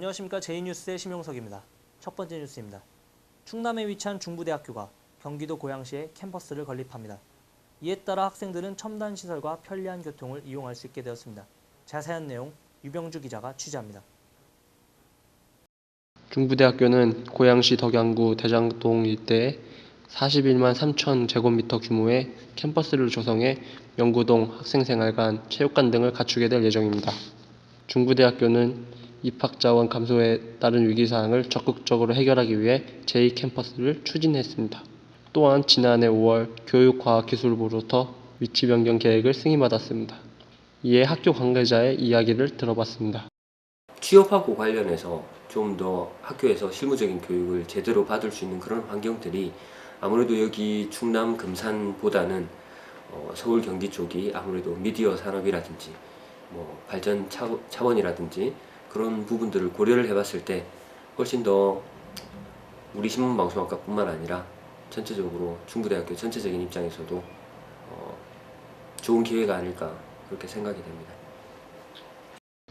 안녕하십니까 제이뉴스의 심용석입니다. 첫 번째 뉴스입니다. 충남에 위치한 중부대학교가 경기도 고양시에 캠퍼스를 건립합니다. 이에 따라 학생들은 첨단 시설과 편리한 교통을 이용할 수 있게 되었습니다. 자세한 내용 유병주 기자가 취재합니다. 중부대학교는 고양시 덕양구 대장동 일대에 41만 3천 제곱미터 규모의 캠퍼스를 조성해 연구동, 학생생활관, 체육관 등을 갖추게 될 예정입니다. 중부대학교는 입학자원 감소에 따른 위기사항을 적극적으로 해결하기 위해 제2캠퍼스를 추진했습니다. 또한 지난해 5월 교육과학기술부로부터 위치 변경 계획을 승인받았습니다. 이에 학교 관계자의 이야기를 들어봤습니다. 취업하고 관련해서 좀 더 학교에서 실무적인 교육을 제대로 받을 수 있는 그런 환경들이 아무래도 여기 충남 금산보다는 어, 서울 경기 쪽이 아무래도 미디어 산업이라든지 뭐 발전 차원- 차원이라든지 그런 부분들을 고려를 해봤을 때 훨씬 더 우리 신문방송학과뿐만 아니라 전체적으로 중부대학교 전체적인 입장에서도 어, 좋은 기회가 아닐까 그렇게 생각이 됩니다.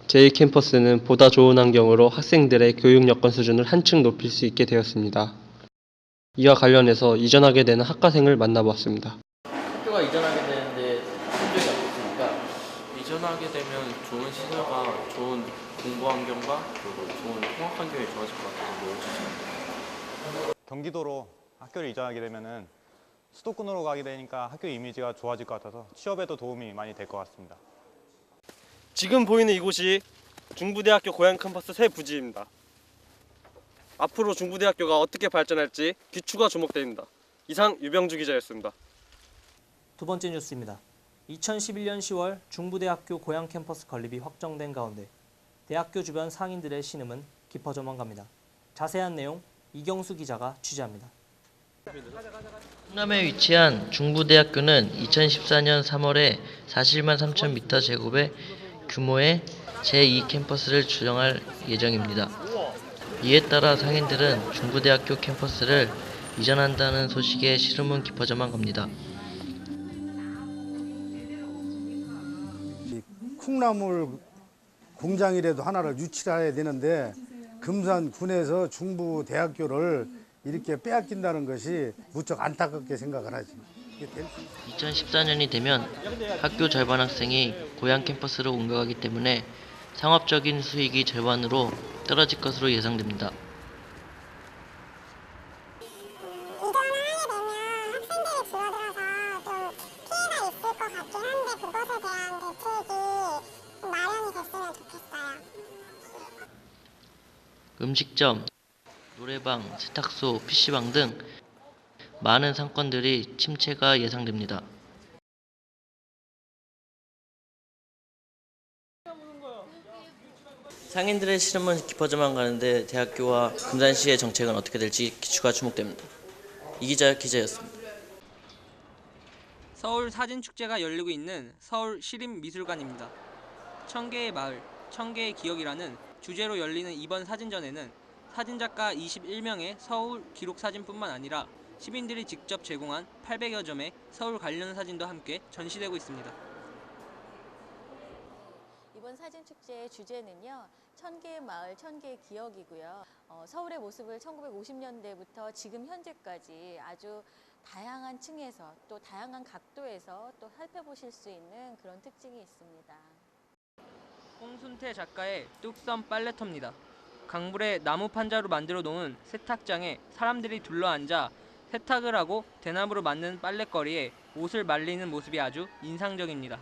제2캠퍼스는 보다 좋은 환경으로 학생들의 교육 여건 수준을 한층 높일 수 있게 되었습니다. 이와 관련해서 이전하게 되는 학과생을 만나보았습니다. 학교가 이전하게 되는데 힘들지 않습니까? 이전하게 되면 좋은 시설과 좋은 공부 환경과 그리고 좋은 통학 환경이 좋아질 것 같아서 너무 좋습니다. 경기도로 학교를 이전하게 되면은 수도권으로 가게 되니까 학교 이미지가 좋아질 것 같아서 취업에도 도움이 많이 될 것 같습니다. 지금 보이는 이곳이 중부대학교 고양 캠퍼스 새 부지입니다. 앞으로 중부대학교가 어떻게 발전할지 귀추가 주목됩니다. 이상 유병주 기자였습니다. 두 번째 뉴스입니다. 2011년 10월 중부대학교 고양 캠퍼스 건립이 확정된 가운데 대학교 주변 상인들의 신음은 깊어져만 갑니다. 자세한 내용 이경수 기자가 취재합니다. 충남에 위치한 중부대학교는 2014년 3월에 41만 3천 미터 제곱의 규모의 제2캠퍼스를 주정할 예정입니다. 이에 따라 상인들은 중부대학교 캠퍼스를 이전한다는 소식에 시름은 깊어져만 갑니다. 콩나물 공장이라도 하나를 유치해야 되는데 금산 군에서 중부 대학교를 이렇게 빼앗긴다는 것이 무척 안타깝게 생각을 하지. 이게 될 수- 2014년이 되면 학교 절반 학생이 고향 캠퍼스로 옮겨가기 때문에 상업적인 수익이 절반으로 떨어질 것으로 예상됩니다. 음식점, 노래방, 세탁소, PC방 등 많은 상권들이 침체가 예상됩니다. 상인들의 시름은 깊어져만 가는데 대학교와 금산시의 정책은 어떻게 될지 기추가 주목됩니다. 이 기자 기자였습니다. 서울 사진축제가 열리고 있는 서울 시립미술관입니다. 천개의 마을, 천개의 기억이라는 주제로 열리는 이번 사진전에는 사진작가 21명의 서울 기록 사진뿐만 아니라 시민들이 직접 제공한 800여 점의 서울 관련 사진도 함께 전시되고 있습니다. 이번 사진 축제의 주제는요. 천 개의 마을, 천 개의 기억이고요. 어, 서울의 모습을 1950년대부터 지금 현재까지 아주 다양한 층에서 또 다양한 각도에서 또 살펴보실 수 있는 그런 특징이 있습니다. 홍순태 작가의 뚝섬 빨래터입니다. 강불에 나무 판자로 만들어 놓은 세탁장에 사람들이 둘러앉아 세탁을 하고 대나무로 만든 빨랫거리에 옷을 말리는 모습이 아주 인상적입니다.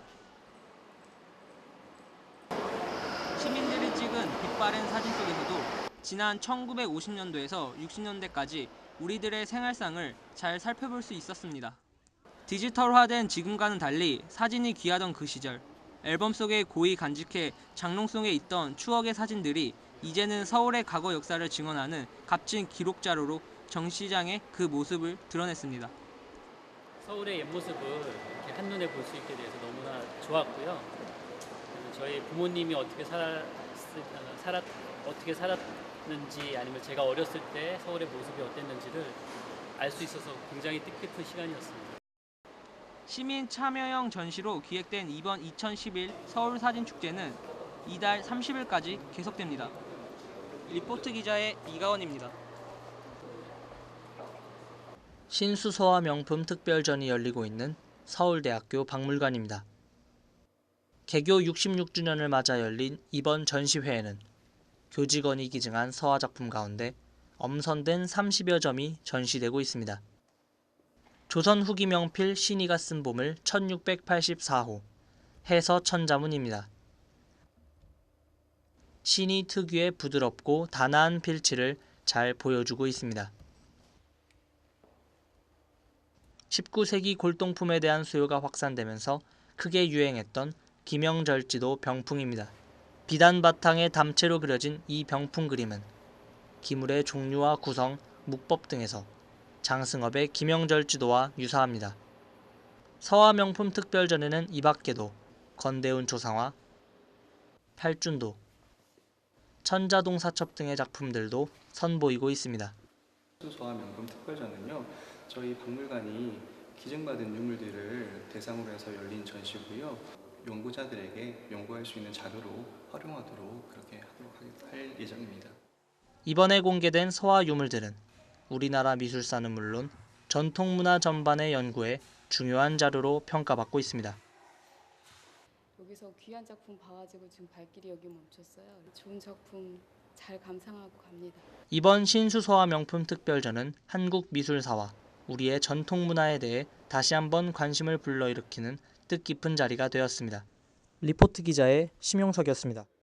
시민들이 찍은 빛바랜 사진 속에서도 지난 1950년도에서 60년대까지 우리들의 생활상을 잘 살펴볼 수 있었습니다. 디지털화된 지금과는 달리 사진이 귀하던 그 시절 앨범 속에 고이 간직해 장롱 속에 있던 추억의 사진들이 이제는 서울의 과거 역사를 증언하는 값진 기록 자료로 정 시장의 그 모습을 드러냈습니다. 서울의 옛 모습을 이렇게 한눈에 볼 수 있게 돼서 너무나 좋았고요. 저희 부모님이 어떻게 살았, 어떻게 살았는지 아니면 제가 어렸을 때 서울의 모습이 어땠는지를 알 수 있어서 굉장히 뜻깊은 시간이었습니다. 시민 참여형 전시로 기획된 이번 2011 서울 사진 축제는 이달 30일까지 계속됩니다. 리포트 기자의 이가원입니다. 신수서화 명품 특별전이 열리고 있는 서울대학교 박물관입니다. 개교 66주년을 맞아 열린 이번 전시회에는 교직원이 기증한 서화 작품 가운데 엄선된 30여 점이 전시되고 있습니다. 조선 후기 명필 신이가 쓴 보물 1684호 해서 천자문입니다. 신이 특유의 부드럽고 단아한 필치를 잘 보여주고 있습니다. 19세기 골동품에 대한 수요가 확산되면서 크게 유행했던 김영절지도 병풍입니다. 비단 바탕에 담채로 그려진 이 병풍 그림은 기물의 종류와 구성, 묵법 등에서 장승업의 김영절 지도와 유사합니다. 서화 명품 특별전에는 이 밖에도 건대운 조상화, 팔준도, 천자동 사첩 등의 작품들도 선보이고 있습니다. 소화 명품 특별전은요 저희 박물관이 기증받은 유물들을 대상으로 해서 열린 전시고요 연구자들에게 연구할 수 있는 자료로 활용하도록 그렇게 하도록 하- 할 예정입니다. 이번에 공개된 서화 유물들은 우리나라 미술사는 물론 전통문화 전반의 연구에 중요한 자료로 평가받고 있습니다. 여기서 귀한 작품 봐가지고 지금 발길이 여기 멈췄어요. 좋은 작품 잘 감상하고 갑니다. 이번 신수서화 명품 특별전은 한국 미술사와 우리의 전통 문화에 대해 다시 한번 관심을 불러일으키는 뜻깊은 자리가 되었습니다. 리포트 기자의 심용석이었습니다.